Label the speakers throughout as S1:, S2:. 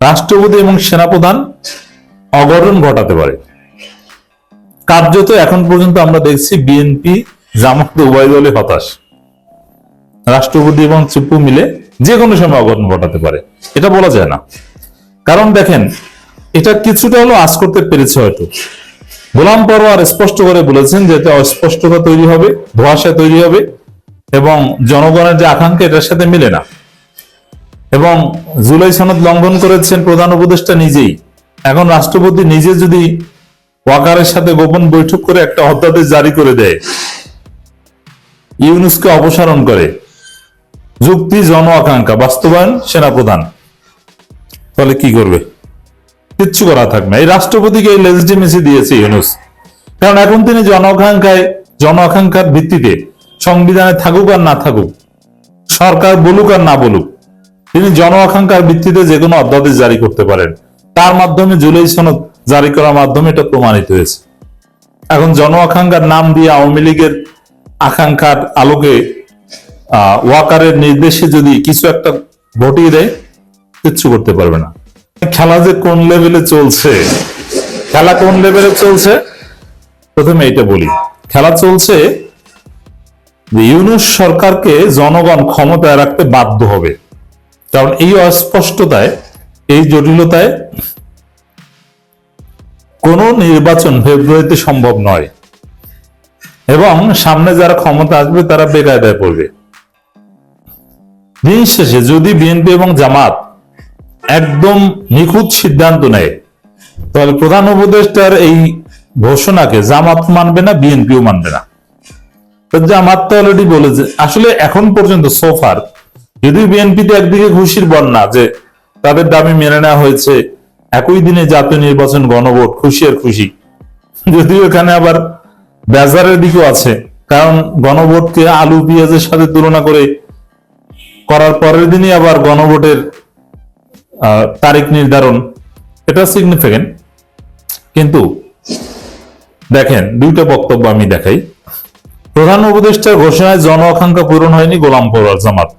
S1: রাষ্ট্রপতি এবং সেনাপ্রধান অগরণ ঘটাতে পারে। কার্যত এখন পর্যন্ত আমরা দেখছি বিএনপি জামাত উভয় দলে হতাশ। রাষ্ট্রপতি এবং চুপ্পু মিলে যে কোনো সময় অঘটন ঘটাতে পারে। এটা বলা যায় না। কারণ দেখেন, এটা কিছুটা হলো আজ করতে পেরেছে হয়তো। গোলাম পরোয়ার স্পষ্ট করে বলেছেন যে এটা অস্পষ্টতা তৈরি হবে, ধোয়াশা তৈরি হবে এবং জনগণের যে আকাঙ্ক্ষা, এটার সাথে মিলে না। এবং জুলাই সনদ লঙ্ঘন করেছেন প্রধান উপদেষ্টা নিজেই। এখন রাষ্ট্রপতি নিজে যদি ওয়াকারের সাথে গোপন বৈঠক করে একটা অধ্যাদেশ জারি করে দেয়, ইউনুসকে অপসারণ করে। যুক্তি, জন আকাঙ্ক্ষা, বাস্তবায়ন, সেনাপ্রধান। তাহলে কি করবে? কিচ্ছু করা থাকবে এই রাষ্ট্রপতিকে এই লেজিটিমেসি দিয়েছে ইউনুস। কারণ এখন তিনি জন আকাঙ্ক্ষায় জন আকাঙ্ক্ষার ভিত্তিতে সংবিধানে থাকুক আর না থাকুক, সরকার বলুক আর না বলুক তিনি জন আকাঙ্ক্ষার ভিত্তিতে যে কোনো অধ্যাদেশ জারি করতে পারেন। তার মাধ্যমে জুলাই সনদ জারি করার মাধ্যমে এটা প্রমাণিত হয়েছে। এখন জন আকাঙ্ক্ষার নাম দিয়ে আওয়ামী লীগের আকাঙ্ক্ষার আলোকে ওয়াকারের নির্দেশে যদি কিছু একটা ঘটিয়ে দেয়, কিচ্ছু করতে পারবে না। খেলা যে কোন লেভেলে চলছে, খেলা কোন লেভেলে চলছে, প্রথমে এটা বলি। খেলা চলছে যে ইউনুস সরকারকে জনগণ ক্ষমতায় রাখতে বাধ্য হবে। কারণ এই অস্পষ্টতায়, এই জটিলতায় কোন নির্বাচন ফেব্রুয়ারিতে সম্ভব নয়। এবং সামনে যারা ক্ষমতা আসবে, তারা বেকায়দায় পড়বে। দিন শেষে যদি বিএনপি এবং জামাত একদম নিখুঁত সিদ্ধান্ত নেয়, তাহলে প্রধান উপদেষ্টার এই ঘোষণাকে জামাত মানবে না, বিএনপিও মানবে না। জামাত তো অলরেডি বলেছে, আসলে এখন পর্যন্ত সোফার যদি বিএনপিতে একদিকে খুশির বন্যা যে তাদের দাবি মেনে নেওয়া হয়েছে, একই দিনে জাতীয় নির্বাচন গণভোট, খুশি আর খুশি। যদিও এখানে আবার বেজারের দিকেও আছে, কারণ গণভোটকে আলু পেঁয়াজের সাথে তুলনা করে করার পরের দিনই আবার গণভোটের তারিখ নির্ধারণ, এটা সিগনিফিকেন্ট কিন্তু দেখেন, দুইটা বক্তব্য আমি দেখাই। প্রধান উপদেষ্টার ঘোষণায় জন আকাঙ্ক্ষা পূরণ হয়নি গোলাম পরোয়ার জামাত।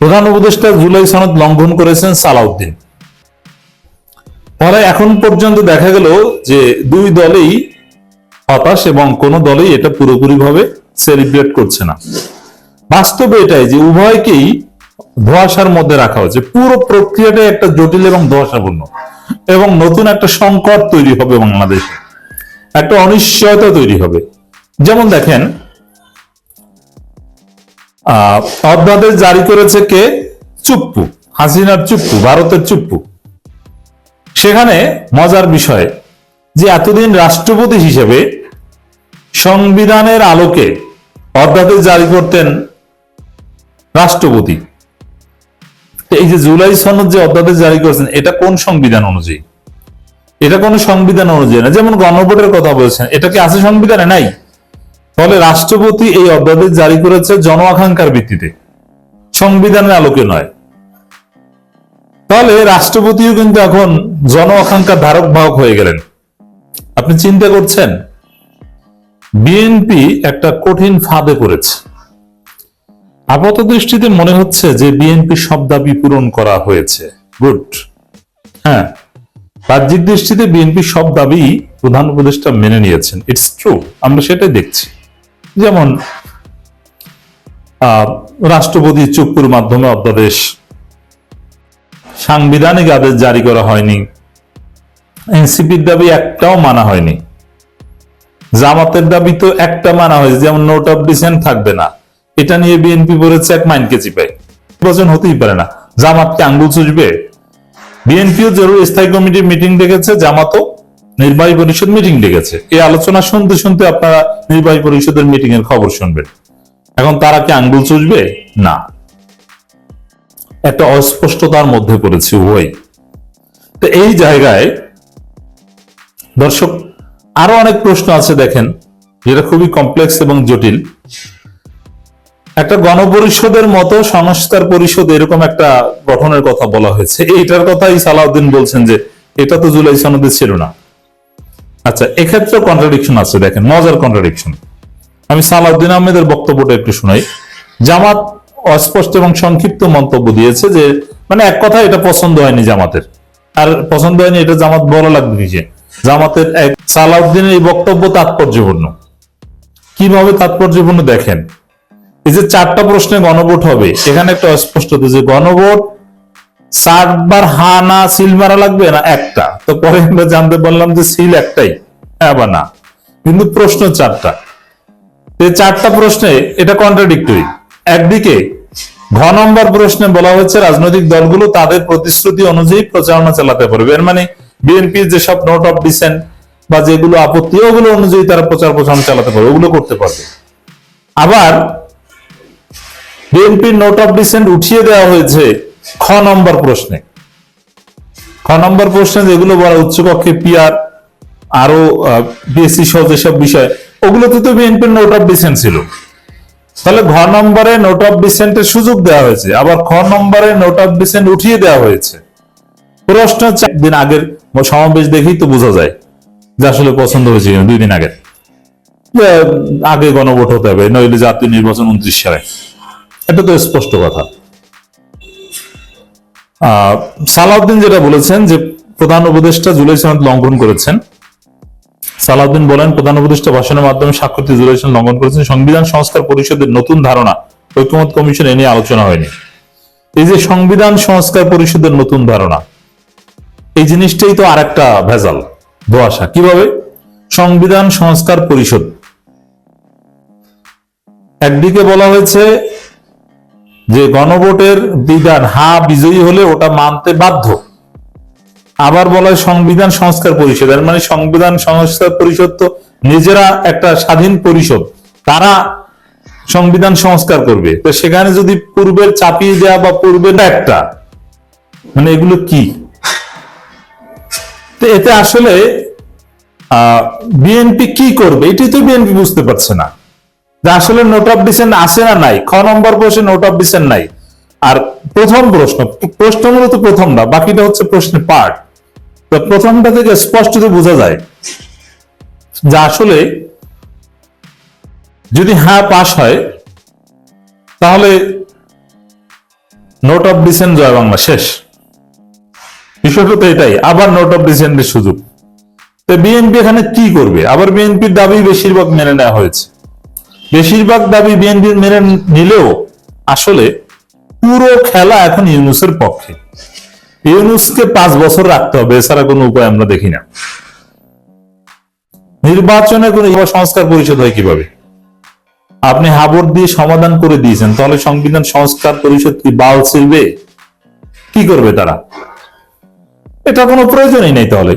S1: প্রধান উপদেষ্টা জুলাই সনদ লঙ্ঘন করেছেন সালাউদ্দিন। ফলে এখন পর্যন্ত দেখা গেল যে দুই দলেই হতাশ এবং কোন দলেই এটা পুরোপুরি ভাবে সেলিব্রেট করছে না। বাস্তবে এটাই যে উভয়কেই ধোয়াশার মধ্যে রাখা হয়েছে। পুরো প্রক্রিয়াটাই একটা জটিল এবং ধোয়াশাপূর্ণ এবং নতুন একটা সংকট তৈরি হবে বাংলাদেশে। একটা অনিশ্চয়তা তৈরি হবে। যেমন দেখেন অধ্যাদেশ জারি করেছে কে? চুপ্পু, হাসিনার চুপ্পু, ভারতের চুপ্পু। সেখানে মজার বিষয় যে এতদিন রাষ্ট্রপতি হিসেবে সংবিধানের আলোকে অধ্যাদেশ জারি করতেন রাষ্ট্রপতি। এই যে জুলাই সনদ যে অধ্যাদেশ জারি করেছেন, এটা কোন সংবিধান অনুযায়ী? এটা কোন সংবিধান অনুযায়ী না। যেমন গণভোটের কথা বলছেন, এটা কি আছে সংবিধানে? নাই। ফলে রাষ্ট্রপতি এই অধ্যাদেশ জারি করেছে জন আকাঙ্ক্ষার ভিত্তিতে। সংবিধানের আলোকে নয়। তাহলে রাষ্ট্রপতিও কিন্তু এখন জন আকাঙ্ক্ষার ধারক বাহক হয়ে গেলেন। আপনি চিন্তা করছেন, বিএনপি একটা কঠিন ফাঁদে পড়েছে। আপাত দৃষ্টিতে মনে হচ্ছে যে বিএনপি সব দাবি পূরণ করা হয়েছে। গুড। হ্যাঁ বাহ্যিক দৃষ্টিতে বিএনপি সব দাবি প্রধান উপদেষ্টা মেনে নিয়েছেন। ইটস ট্রু আমরা সেটাই দেখছি। যেমন রাষ্ট্রপতি চুপুর মাধ্যমে অধ্যাদেশ, সাংবিধানিক আদেশ জারি করা হয়নি, এনসিপির দাবি একটাও মানা হয়নি, জামাতের দাবি তো একটা মানা হয়েছে, যেমন নোট অফ ডিসেন্ট থাকবে না, এটা নিয়ে বিএনপি বলেছে এক মাইনকে চিপাই নির্বাচন হতেই পারে না, জামাতকে আঙ্গুল চুষবে, বিএনপিও জরুরি, স্থায়ী কমিটির মিটিং ডেকেছে, জামাতও নির্বাহী পরিষদ মিটিং ডেকেছে। এই আলোচনা শুনতে শুনতে আপনারা নির্বাহী পরিষদের মিটিং এর খবর শুনবেন। এখন তারা কি আঙ্গুল চুষবে? না। একটা অস্পষ্টতার মধ্যে পড়েছে উভয়। তো এই জায়গায় দর্শক, আরও অনেক প্রশ্ন আছে দেখেন, যেটা খুবই কমপ্লেক্স এবং জটিল। একটা গণপরিষদের মতো সংস্কার পরিষদ এরকম একটা গঠনের কথা বলা হয়েছে। এইটার কথাই সালাউদ্দিন বলছেন যে, এটা তো জুলাই সনদে ছিল না। আচ্ছা এক্ষেত্রে কন্ট্রাডিকশন আছে, দেখেন, মজার কন্ট্রাডিকশন আমি সালাউদ্দিন আহমেদের বক্তব্যটা একটু শোনাই। জামাত অস্পষ্ট এবং সংক্ষিপ্ত মন্তব্য দিয়েছে যে মানে এক কথা এটা পছন্দ হয়নি জামাতের। আর পছন্দ হয়নি, এটা জামাত বড় লাগবে নিজে। জামাতের এক সালাউদ্দিনের এই বক্তব্য তাৎপর্যপূর্ণ। কীভাবে তাৎপর্যপূর্ণ দেখেন? এই যে চারটা প্রশ্নে গণভোট হবে, এখানে একটা অস্পষ্ট যে গণভোট চারবার হা, না, সিল মারা লাগবে না? একটা। তো পরে আমরা জানতে পারলাম যে সিল একটাই হ্যাঁ না? কিন্তু প্রশ্ন চারটা। এই চারটা প্রশ্নে এটা কন্ট্রাডিক্টরি একদিকে ঘ নম্বর প্রশ্নে বলা হচ্ছে রাজনৈতিক দলগুলো তাদের প্রতিশ্রুতি অনুযায়ী প্রচারণা চালাতে পারবে। এর মানে বিএনপি যেসব নোট অফ ডিসেন্ট বা যেগুলো আপত্তি, ওগুলো অনুযায়ী তারা প্রচার প্রচারণা চালাতে পারবে, ওগুলো করতে পারবে। আবার বিএনপির নোট অফ ডিসেন্ট উঠিয়ে দেওয়া হয়েছে খ নম্বর প্রশ্নে। খ নম্বর প্রশ্নে যেগুলো বলা উচ্চকক্ষে পিআর আরও বিএসসি সহ যেসব বিষয়, ওগুলোতে তো বিএনপির নোট অফ ডিসেন্ট ছিল। তাহলে ঘ নম্বরে নোট অফ ডিসেন্টের সুযোগ দেওয়া হয়েছে, আবার খ নম্বরে নোট অফ ডিসেন্ট উঠিয়ে দেওয়া হয়েছে। প্রশ্ন হচ্ছে একদিন আগের সমাবেশ দেখেই তো বোঝা যায় যে আসলে পছন্দ হয়েছে দুই দিন আগে আগে গণভোট হতে হবে, নইলে জাতীয় নির্বাচন উনত্রিশ সালে। এটা তো স্পষ্ট কথা। সালাউদ্দিন যেটা বলেছেন যে প্রধান উপদেষ্টা জুলাই সনদ লঙ্ঘন করেছেন। সালাউদ্দিন বলেন, প্রধান উপদেষ্টা ভাষণের মাধ্যমে স্বাক্ষরিত জুলাই সনদ লঙ্ঘন করেছেন। সংবিধান সংস্কার পরিষদের নতুন ধারণা, ঐক্যমত কমিশন এ নিয়ে আলোচনা হয়নি। এই যে সংবিধান সংস্কার পরিষদের নতুন ধারণা, এই জিনিসটাই তো আরেকটা ভেজাল, ধোয়াশা। কীভাবে? সংবিধান সংস্কার পরিষদ। একদিকে বলা হয়েছে যে গণভোটের বিধান, হা, বিজয়ী হলে ওটা মানতে বাধ্য। আবার বলা হয় সংবিধান সংস্কার পরিষদ। মানে সংবিধান সংস্কার পরিষদ তো নিজেরা একটা স্বাধীন পরিষদ। তারা সংবিধান সংস্কার করবে। তো সেখানে যদি পূর্বের চাপিয়ে দেওয়া বা পূর্বের একটা মানে এগুলো কি? তো এতে আসলে বিএনপি কি করবে? এটাই তো বিএনপি বুঝতে পারছে না। যে আসলে নোট অফ ডিসেন্ট আছে না নাই? খ নম্বর প্রশ্নে নোট অফ ডিসেন্ট নাই। আর প্রথম প্রশ্ন প্রশ্ন মূলত প্রথমটা বাকিটা হচ্ছে প্রশ্নের পার্ট তো প্রথমটা থেকে স্পষ্ট বোঝা যায় যে আসলে যদি হ্যাঁ পাশ হয়, তাহলে নোট অফ ডিসেন্ট জয় বাংলা শেষ। বিষয়টা তো এটাই, আবার নোট অফ ডিসেন্টের সুযোগ। তো বিএনপি এখানে কি করবে? আবার বিএনপির দাবি বেশিরভাগ মেনে নেওয়া হয়েছে। বেশিরভাগ দাবি বিএনপি মেনে নিলেও আসলে পুরো খেলা এখন ইউনুসের পক্ষে। ইউনুসকে পাঁচ বছর রাখতে হবে, এছাড়া কোনো উপায় আমরা দেখি না। নির্বাচনে কোনো সংস্কার পরিষদ হয় কীভাবে? আপনি হাবর দিয়ে সমাধান করে দিয়েছেন, তাহলে সংবিধান সংস্কার পরিষদ কি বাল ছিলবে? কি করবে তারা? এটা কোনো প্রয়োজনই নেই তাহলে।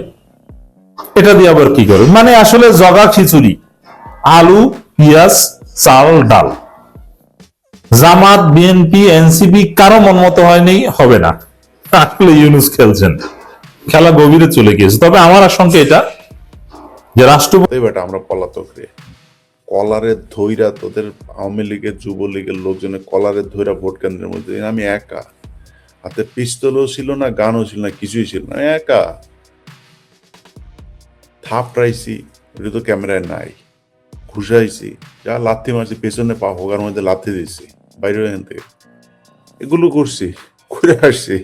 S1: এটা দিয়ে আবার কি করবে? মানে আসলে জগা খিচুড়ি, আলু, পেঁয়াজ চাল ডাল। জামাত, বিএনপি, এনসিপি কারও মন মতো হয়নি, হবে না। আসলে ইউনুস খেলছেন। খেলা গভীরে চলে গিয়েছে। তবে আমার আশঙ্কা এটা যে রাষ্ট্রপতি
S2: বেটা আমরা পলাতক রে। কলারে ধইরা তোদের আওয়ামী লীগের, যুবলীগের লোকজনের কলারে ধৈরা ভোট কেন্দ্রের মধ্যে। আমি একা। হাতে পিস্তলও ছিল না, গানও ছিল না, কিছুই ছিল না। একা। থাপ থাপড়াইছি এটা তো ক্যামেরায় নাই। ঘুষাইছি যা লাথি মারছি, পেছনে পা হোগার মধ্যে লাথি দিছি, বাইরে এখান থেকে। এগুলো করছি ঘুরে আসছি।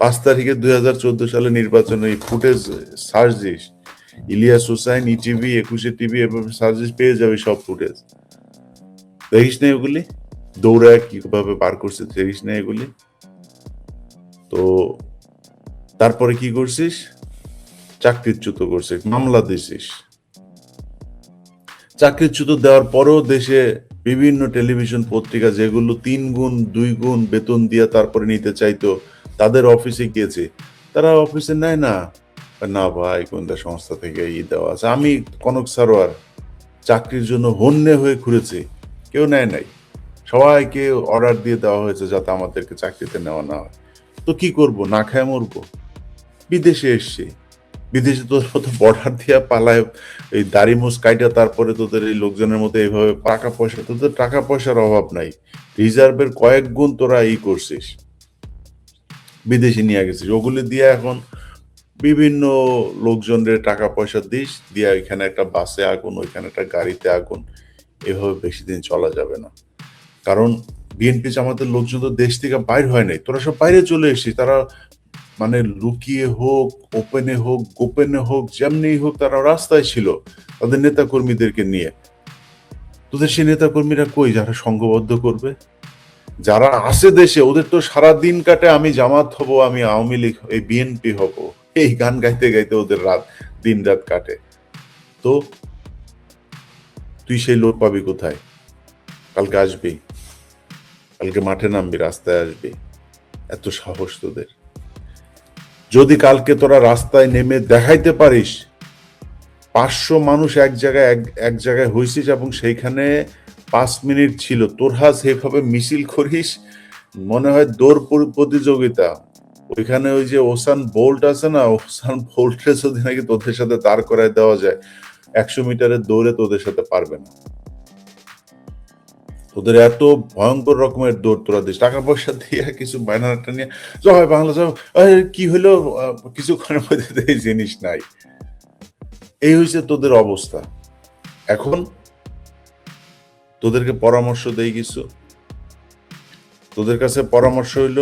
S2: পাঁচ তারিখে দুই হাজার চোদ্দ সালে নির্বাচনে এই footage search this. Ilias Hossain ETV Ekushey TV এভাবে সার্চ দিস, পেয়ে যাবে সব ফুটেজ। দেখিস না এগুলি? দৌড়ায় কীভাবে পার করছে, দেখিস না এগুলি? তো তারপরে কি করছিস? চাকরিচ্যুত করছিস, মামলা দিছিস। চাকরিচ্যুত দেওয়ার পরেও দেশে বিভিন্ন টেলিভিশন পত্রিকা যেগুলো তিন গুণ, দুই গুণ বেতন দিয়ে তারপরে নিতে চাইতো, তাদের অফিসে গিয়েছে। তারা অফিসে নেয় না। না ভাই কোনটা সংস্থা থেকে ই দেওয়া আছে। আমি কনক সারোয়ার চাকরির জন্য হন্যে হয়ে ঘুরেছি। কেউ নেয় নাই। সবাইকে অর্ডার দিয়ে দেওয়া হয়েছে যাতে আমাদেরকে চাকরিতে নেওয়া না হয়। তো কি করব? না খায় মরবো? বিদেশে এসছি। বিদেশে মতো বর্ডার দিয়ে পালায়, এই দাড়ি মুস কাইটা তারপরে তোদের এই লোকজনের মতো এইভাবে টাকা পয়সা, তোদের টাকা পয়সার অভাব নাই। রিজার্ভের কয়েক গুণ তোরা ই করছিস, বিদেশে নিয়ে গেছিস। ওগুলি দিয়ে এখন বিভিন্ন লোকজনের টাকা পয়সা দিস, দিয়ে এখানে একটা বাসে আগুন, ওইখানে একটা গাড়িতে আগুন, এভাবে বেশি দিন চলা যাবে না। কারণ বিএনপি জামাতের লোকজন তো দেশ থেকে বাইর হয় নাই, তোরা সব বাইরে চলে এসেছিস, তারা মানে লুকিয়ে হোক ওপেনে হোক, গোপনে হোক, যেমনি হোক তারা রাস্তায় ছিল তাদের নেতা কর্মীদেরকে নিয়ে। তোদের সেই নেতা কর্মীরা কই যারা সংঘবদ্ধ করবে? যারা আছে দেশে, ওদের তো সারা দিন কাটে আমি জামাত হব, আমি আওয়ামী লীগ, এই বিএনপি হব। এই গান গাইতে গাইতে ওদের রাত, দিন রাত কাটে। তো তুই সেই লোক পাবি কোথায়? কালকে আসবি। কালকে মাঠে নামবি, রাস্তায় আসবি। এত সাহস তোদের। যদি কালকে তোরা রাস্তায় নেমে দেখাইতে পারিস, পাঁচশো মানুষ এক জায়গায়, এক এক জায়গায় হয়েছিস এবং সেইখানে পাঁচ মিনিট ছিল, তোর তোরা সেভাবে মিছিল করিস, মনে হয় দৌড় প্রতিযোগিতা। ওইখানে ওই যে ওসান বোল্ট আছে না ওসান বোল্টে যদি নাকি তোদের সাথে দাঁড় করায় দেওয়া যায়। একশো মিটারের দৌড়ে তোদের সাথে পারবে না। তোদের এত ভয়ঙ্কর রকমের দৌড় তোরা দিস, টাকা পয়সা দিয়ে কিছু ব্যানারটা নিয়ে জয় বাংলা জয় কি হলো? কিছুক্ষণের মধ্যে এই জিনিস নাই। এই হয়েছে তোদের অবস্থা। এখন তোদেরকে পরামর্শ দেই কিছু। তোদের কাছে পরামর্শ হইল,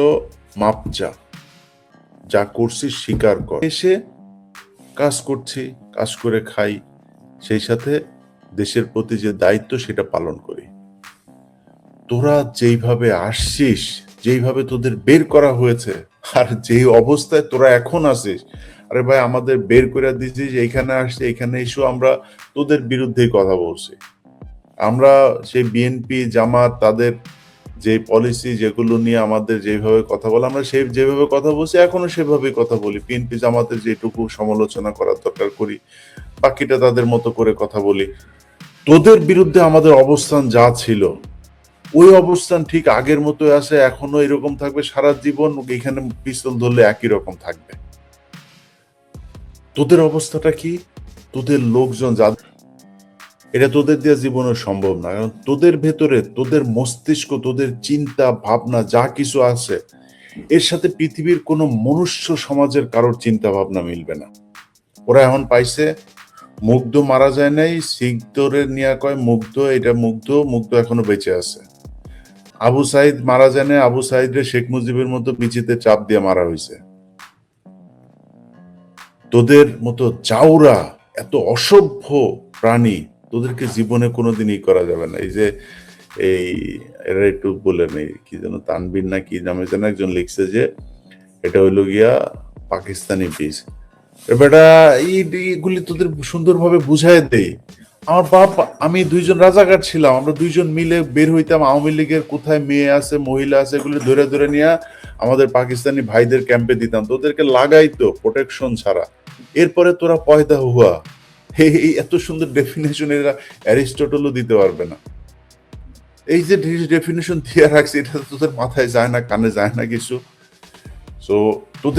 S2: মাপ চা। যা করছিস স্বীকার কর। এসে কাজ করছি, কাজ করে খাই। সেই সাথে দেশের প্রতি যে দায়িত্ব, সেটা পালন করি। তোরা যেইভাবে আসছিস, যেইভাবে তোদের বের করা হয়েছে, আর যেই অবস্থায় তোরা এখন আছিস, আরে ভাই আমাদের বের করে দিছিস, এইখানে আসছে এখানে এসো, আমরা তোদের বিরুদ্ধেই কথা বলছি। আমরা সেই বিএনপি জামাত, তাদের যে পলিসি যেগুলো নিয়ে আমাদের যেভাবে কথা বলে, আমরা সেই যেভাবে কথা বলছি, এখনও সেভাবে কথা বলি। বিএনপি জামাতের যেটুকু সমালোচনা করার দরকার করি, বাকিটা তাদের মতো করে কথা বলি। তোদের বিরুদ্ধে আমাদের অবস্থান যা ছিল ওই অবস্থান ঠিক আগের মতো আছে, এখনও এরকম থাকবে, সারা জীবন এখানে পিস্তল ধরলে একই রকম থাকবে। তোদের অবস্থাটা কি? তোদের লোকজন যা এটা তোদের দিয়ে জীবনে সম্ভব না, কারণ তোদের ভেতরে, তোদের মস্তিষ্ক, তোদের চিন্তা, ভাবনা, যা কিছু আছে, এর সাথে পৃথিবীর কোনো মনুষ্য সমাজের কারোর চিন্তা ভাবনা মিলবে না। ওরা এখন পাইছে, মুগ্ধ মারা যায় নাই সিগদরের নিয়া কয়, মুগ্ধ, এটা মুগ্ধ মুগ্ধ এখনও বেঁচে আছে। আবু সাইদ মারা যায় না আবু সাইদরে শেখ মুজিবের মতো পিছিতে চাপ দিয়ে মারা হয়েছে তোদের মতো চাউরা এত অসভ্য প্রাণী তোদেরকে জীবনে কোনোদিনই করা যাবে না। এই যে, এই, এরা একটু বলে নেই, কি যেন তানবির না কি নামে যেন একজন লিখছে যে, এটা হইল গিয়া পাকিস্তানি বীজ। বেটা এইগুলি তোদের সুন্দরভাবে বুঝাই দেই আমার বাপ, আমি দুইজন রাজাকার ছিলাম, আমরা দুইজন মিলে বের হইতাম, আওয়ামী লীগের কোথায় মেয়ে আছে, মহিলা আছে, এগুলো ধরে ধরে নিয়ে আমাদের পাকিস্তানি ভাইদের ক্যাম্পে দিতাম। তোদেরকে লাগাইতো প্রোটেকশন ছাড়া। এরপরে তোরা পয়দা হুয়া। এই এত সুন্দর ডেফিনেশন এরা অ্যারিস্টটলও দিতে পারবে না। এই যে ডেফিনেশন দিয়ে রাখছে, এটা তোদের মাথায় যায় না, কানে যায় না কিছু। সো